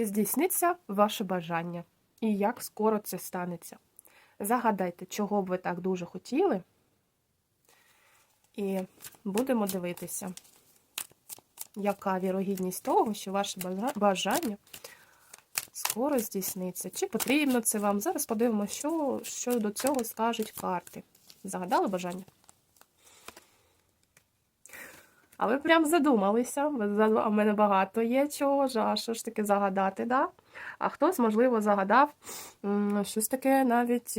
Чи здійсниться ваше бажання? І як скоро це станеться? Загадайте, чого б ви так дуже хотіли. І будемо дивитися, яка вірогідність того, що ваше бажання скоро здійсниться. Чи потрібно це вам? Зараз подивимося, що, що до цього скажуть карти. Загадали бажання? А ви прям задумалися. А в мене багато є чого, а що ж таке загадати, да? А хтось, можливо, загадав щось таке навіть.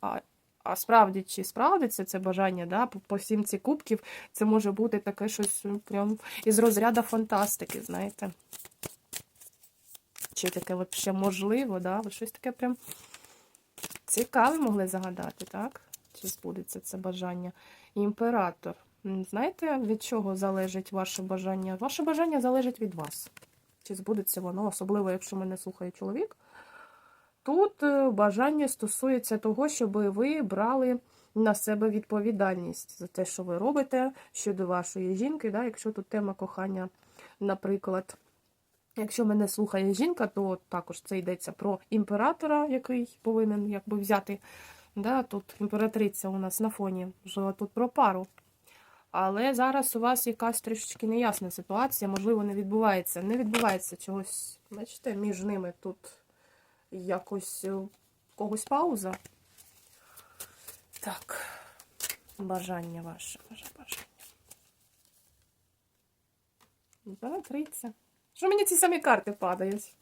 А, а, справді, чи справдиться це бажання, да? по, по сімці кубків це може бути таке щось прям із розряду фантастики, знаєте. Чи таке взагалі можливо, да? Щось таке прям цікаве могли загадати, так? Чи збудеться це бажання? Імператор. Знаєте, від чого залежить ваше бажання? Ваше бажання залежить від вас. Чи збудеться воно, особливо, якщо мене слухає чоловік. Тут е, бажання стосується того, щоб ви брали на себе відповідальність за те, що ви робите щодо вашої жінки. Да? Якщо тут тема кохання, наприклад. Якщо мене слухає жінка, то також це йдеться про імператора, який повинен якби взяти. Да, тут імператриця у нас на фоні, вже тут про пару. Але зараз у вас якась трішечки неясна ситуація, можливо, не відбувається. Не відбувається чогось, бачите, між ними тут якось е, когось пауза. Так, бажання ваше, ваше бажання. Імператриця. Що мені ці самі карти падають?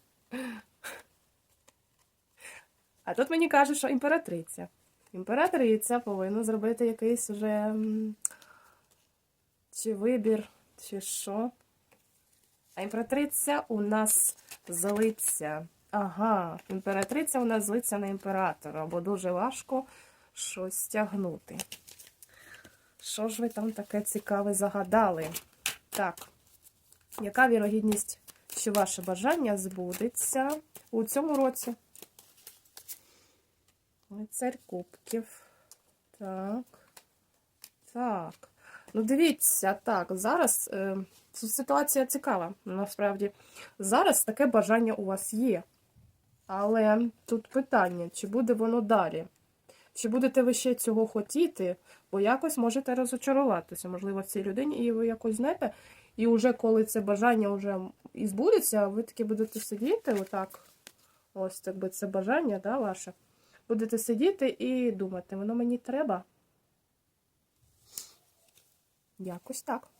А тут мені кажуть, що імператриця. Імператриця повинна зробити якийсь уже чи вибір, чи що. А імператриця у нас злиться. Ага, імператриця у нас злиться на імператора, бо дуже важко щось тягнути. Що ж ви там таке цікаве загадали? Так, яка вірогідність, що ваше бажання збудеться у цьому році? Лицарь кубків. Так. Так. Ну, дивіться, так, зараз е, ситуація цікава, насправді. Зараз таке бажання у вас є. Але тут питання, чи буде воно далі? Чи будете ви ще цього хотіти, бо якось можете розочаруватися, можливо, в цій людині, і ви якось знаєте, і вже коли це бажання вже і збудеться, ви таки будете сидіти, отак, ось так би це бажання, да, ваше. Будете сидіти і думати, воно мені треба. Якось так.